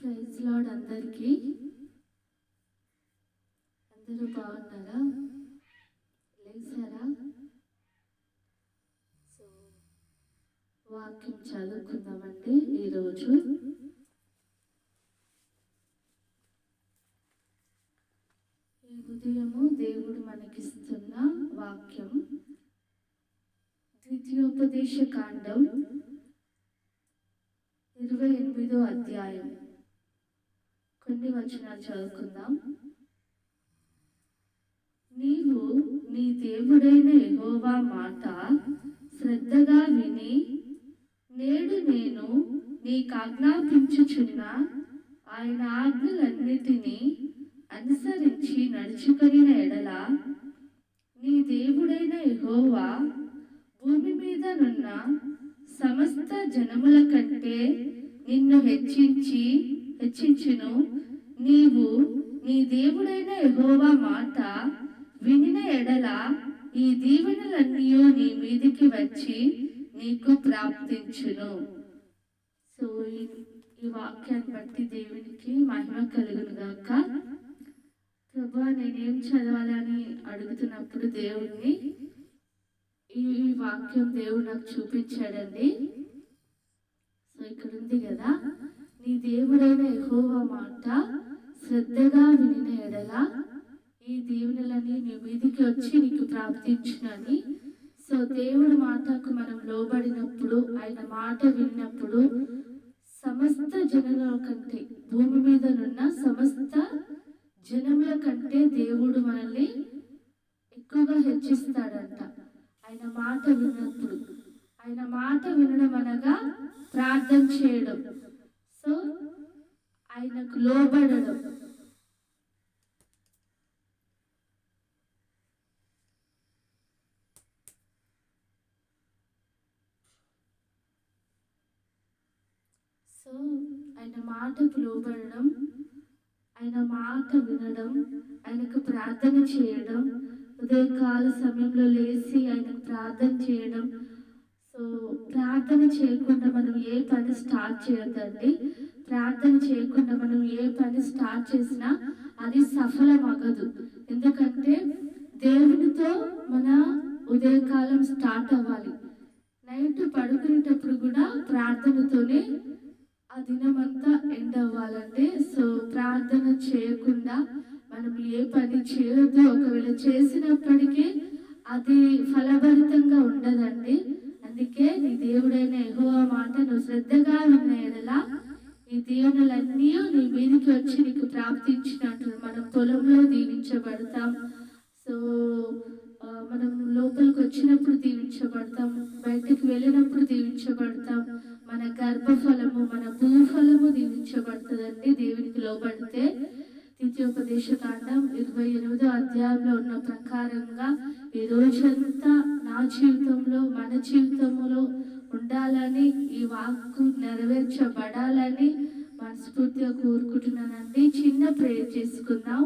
Praise lord అందరికీ. అందరూ బాగున్నారా? లేచారా? సో వాక్యం చదువుకుందామండి ఈరోజు. ఈ ఉదయము దేవుడు మనకిస్తున్న వాక్యం. ద్వితీయోపదేశ కాండం ఇరవై ఎనిమిదో అధ్యాయం కొన్ని వచనాలు చదువుకుందాం. నీవు నీ దేవుడైన ఎహోవా మాట శ్రద్ధగా విని నేడు నేను నీకు ఆజ్ఞాపించుచున్న ఆయన ఆజ్ఞలన్నిటినీ అనుసరించి నడుచుకొనిన ఎడల నీ దేవుడైన ఎహోవా భూమి మీద నున్న సమస్త జనముల కంటే నిన్ను హెచ్చించి హెచ్చించును. నీవు నీ దేవుడైన యహోవా మాట వినిన ఎడల ఈ దీవెనలన్నీ నీ మీదికి వచ్చి నీకు ప్రాప్తించును. సో ఈ ఈ వాక్యాన్ని బట్టి దేవునికి మహిమ కలుగును గాక. ప్రభా నేనేం చదవాలని అడుగుతున్నప్పుడు దేవుణ్ణి ఈ ఈ వాక్యం దేవుడు నాకు చూపించాడండి. ఇక్కడ ఉంది కదా నీ దేవుడైన ఎహోవా మాట శ్రద్ధగా వినిన ఎడల ఈ దీవెనలని నీ మీదికి వచ్చి నీకు ప్రాప్తించునని. సో దేవుడి మాటకు మనం లోబడినప్పుడు ఆయన మాట విన్నప్పుడు సమస్త జనుల కంటే భూమి మీద నున్న సమస్త జనముల కంటే దేవుడు మనల్ని ఎక్కువగా హెచ్చిస్తాడంట. ఆయన మాట విన్నప్పుడు ఆయన మాట వినడం అనగా ప్రార్థన చేయడం. సో ఆయనకు లోబడడం. సో ఆయన మాటకు లోబడడం ఆయన మాట వినడం ఆయనకు ప్రార్థన చేయడం ఉదయకాల సమయంలో లేచి ఆయనకు ప్రార్థన చేయడం ప్రార్థన చేయకుండా మనం ఏ పని స్టార్ట్ చేయొద్దండి. ప్రార్థన చేయకుండా మనం ఏ పని స్టార్ట్ చేసినా అది సఫలం అవ్వదు ఎందుకంటే దేవునితో మన ఉదయకాలం స్టార్ట్ అవ్వాలి. నైట్ పడుకునేటప్పుడు కూడా ప్రార్థనతోనే ఆ దినమంతా ఎండ్ అవ్వాలంటే సో ప్రార్థన చేయకుండా మనం ఏ పని చేయొద్దు. ఒకవేళ చేసినప్పటికీ అది ఫలభరితంగా వచ్చినప్పుడు దీవించబడతాం బయటకు వెళ్ళినప్పుడు దీవించబడతాం. మన గర్భఫలము మన భూఫలము దీవించబడుతుందండి. దేవునికి లోబడితే ద్వితీయోపదేశ కాండం ఇరవై ఎనిమిదో అధ్యాయంలో ఉన్న ప్రకారంగా ఈ రోజంతా నా జీవితంలో మన జీవితంలో ఉండాలని ఈ వాక్కు నెరవేర్చబడాలని మనస్ఫూర్తిగా కోరుకుంటున్నానండి. చిన్న ప్రేయర్ చేసుకుందాం.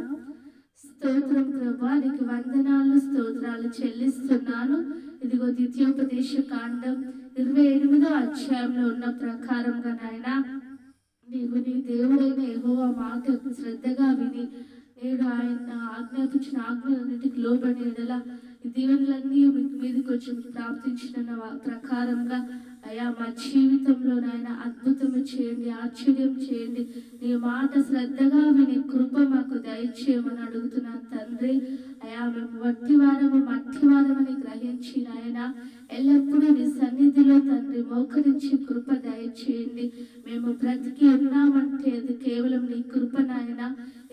స్తోత్రం ప్రభా నీకు వందనాలు స్తోత్రాలు చెల్లిస్తున్నాను. ఇదిగో ద్వితీయోపదేశ కాండం ఇరవై ఎనిమిదో అధ్యాయంలో ఉన్న ప్రకారంగా నాయన నీవు నీ దేవుడైన యెహోవా మాట శ్రద్ధగా విని నేడు ఆయన ఆజ్ఞాపించిన ఆజ్ఞలన్నిటికి లోబడి ఎడల ఈ దీవెనలన్నీ మీకు మీదకి వచ్చి ప్రాప్తించిన ప్రకారంగా అయ్యా మా జీవితంలో నాయన అద్భుతము చేయండి ఆశ్చర్యం చేయండి. నీ మాట శ్రద్ధగా విని కృప మాకు దయచేయమని అడుగుతున్నాను తండ్రి. అయ్యా మేము వట్టి వారము మట్టి వారమని గ్రహించి నాయన ఎల్లప్పుడూ నీ సన్నిధిలో తండ్రి మోకరించి కృప దయచేయండి. మేము బ్రతికి ఉన్నామంటే అది కేవలం నీ కృప నాయన.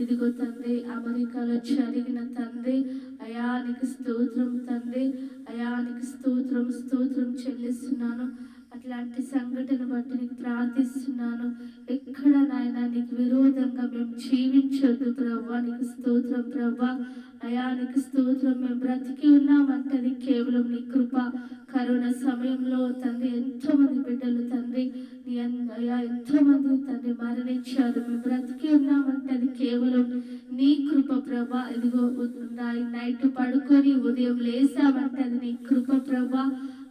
ఇదిగో తండ్రి అమెరికాలో జరిగిన తండ్రి అయానికి స్తోత్రం తండ్రి అయానికి స్తోత్రం స్తోత్రం చెల్లిస్తున్నాను. అట్లాంటి సంఘటన బట్టి నీకు ప్రార్థిస్తున్నాను. ఎక్కడ నాయన నీకు విరోధంగా మేము జీవించొద్దు ప్రవ్వా నీకు స్తోత్రం ప్రవ్వా అయానికి స్తోత్రం. మేము బ్రతికి ఉన్నామంటే అది కేవలం నీ కృప. కరోనా సమయంలో తండ్రి ఎంతో మంది బిడ్డలు తండ్రి నీ అయ్యా అయా ఎంతో మంది తండ్రి మరణించారు. మేము బ్రతికి ఉన్నామంటే అది కేవలం నీ కృప ప్రభా. ఇదిగో నైట్ పడుకొని ఉదయం లేసామంటే అది నీ కృప ప్రభా.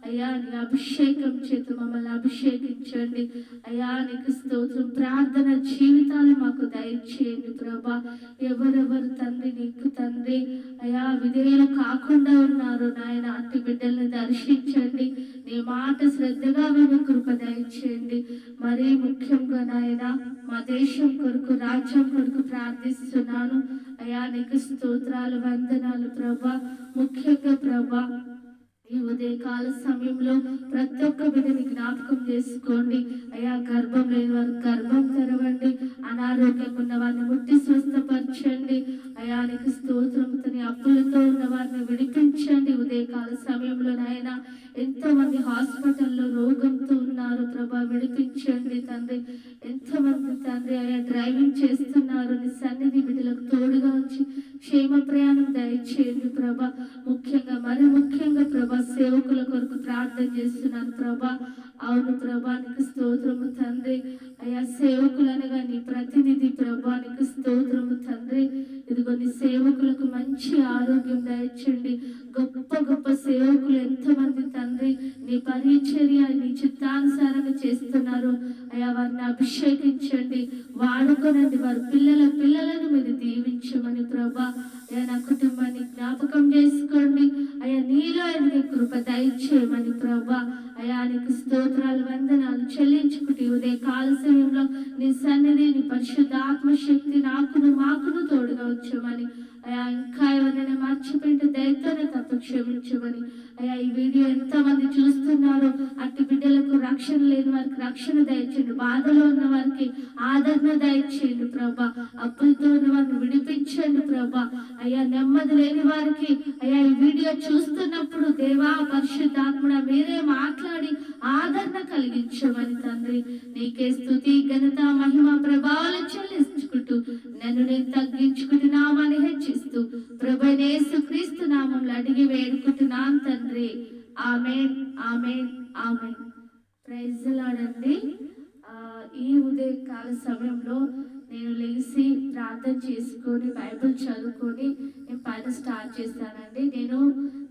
అయ్యా నీ అభిషేకం చేత మమ్మల్ని అభిషేకించండి. అయ్యా నీకు స్తోత్రం. ప్రార్థన జీవితాలు మాకు దయచేయండి ప్రభా. ఎవరెవరు తండ్రి నీకు తండ్రి. అయ్యా విధేయులు కాకుండా ఉన్నారు. నాయన అట్టి బిడ్డల్ని దర్శించండి. నీ మాట శ్రద్ధగా మేము కృప దయచేయండి. మరీ ముఖ్యంగా నాయన మా దేశం కొరకు రాజ్యం కొరకు ప్రార్థిస్తున్నాను. అయ్యా నీకు స్తోత్రాలు వందనాలు ప్రభా. ముఖ్యంగా ప్రభా ఈ ఉదయకాల సమయంలో ప్రతి ఒక్క బిడ్డని జ్ఞాపకం చేసుకోండి. అయ్యా గర్భం లేని వారు గర్భం తెరవండి. అనారోగ్యం ఉన్న వారిని ముట్టి స్వస్థపరచండి. అయ్యా నీకు స్తోత్రంతో అప్పులతో ఉన్న వారిని విడిపించండి. ఉదయకాల సమయంలో నాయన ఎంతో మంది హాస్పిటల్లో రోగంతో ఉన్నారు. ప్రభా విడిపించండి తండ్రి. ఎంతో మంది తండ్రి అయ్యా డ్రైవింగ్ చేస్తున్నారు. నీ సన్నిధి బిడ్డలకు తోడుగా ఉంచి క్షేమ ప్రయాణం దయచేయండి ప్రభా. ముఖ్యంగా మరి ముఖ్యంగా ప్రభా సేవకుల కొరకు ప్రార్థన చేస్తున్నాను ప్రభా. అవును ప్రభా నీకు స్తోత్రము తండ్రి. అయ్యా సేవకులనగా నీ ప్రతినిధి ప్రభా నీకు స్తోత్రము తండ్రి. ఇదిగో నీ సేవకులకు మంచి ఆరోగ్యం దయచండి గొప్ప గొప్ప సేవకులు ఎంతమంది తండ్రి. నీ పరిచర్య నీ చిత్తానుసారంగా చేస్తున్నారు. అయ్యా వారిని అభిషేకించండి. వాడుకోనండి. వారి పిల్లల పిల్లలను మీరు దీవి ప్రభా అయ్యా నా కుటుంబాన్ని జ్ఞాపకం చేసుకోండి. అయ్యా నీలో ఎదిగే కృప దయచేయమని ప్రభా. అయ్యా నీకు స్తోత్రాలు వందనాలు చెల్లించుకుంటే ఉదయ కాల సమయంలో నీ సన్నిధి నీ పరిశుద్ధ శక్తి నాకును మాకును తోడుగా వచ్చామని అయ్యా ఇంకా ఏమైనా మర్చిపోయింటే దయతోనే తప్ప క్షమించమని. అయ్యా ఈ వీడియో ఎంతమంది చూస్తున్నారో అట్టి బిడ్డలకు రక్షణ లేని వారికి రక్షణ దయచేయండి. బాధలో ఉన్న వారికి ఆదరణ దయచేయండి ప్రభా. అప్పులతో ఉన్న ప్రభా. అయ్యా నెమ్మది లేని వారికి అయ్యా ఈ వీడియో చూస్తున్నప్పుడు దేవా పరిశుద్ధాత్మడ మీరే మాట్లాడి ఆదరణ కలిగించమని తండ్రి. నీకే స్థుతి ఘనత మహిమ ప్రభావాలు చెల్లించుకుంటూ నన్ను నేను తగ్గించుకుంటున్నామని హెచ్చిస్తూ ప్రభనేసు క్రీస్తు నామంలో అడిగి వేడుకుంటున్నాను తండ్రి. Amen amen amen. ప్రైజ్లాడండి ఈ ఉదయకాల సమయంలో నేను ప్రార్థన చేసుకొని బైబిల్ చదువుకొని నేను పని స్టార్ట్ చేస్తానండి నేను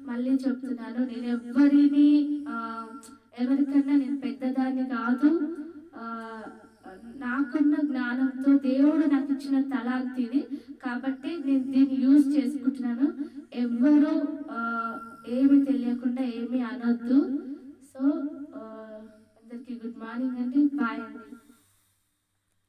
మళ్ళీ చెప్తున్నాను నేను ఎవరిని ఎవరికన్నా నేను పెద్దదాన్ని కాదు. నాకున్న జ్ఞానంతో దేవుడు నాకు ఇచ్చిన తలాంతి ఇది కాబట్టి నేను దీన్ని యూజ్ చేసుకుంటున్నాను. ఎవ్వరూ ఏమి తెలియకుండా ఏమీ అనొద్దు. సో అందరికీ గుడ్ మార్నింగ్ అండి. బాయ్ అండి.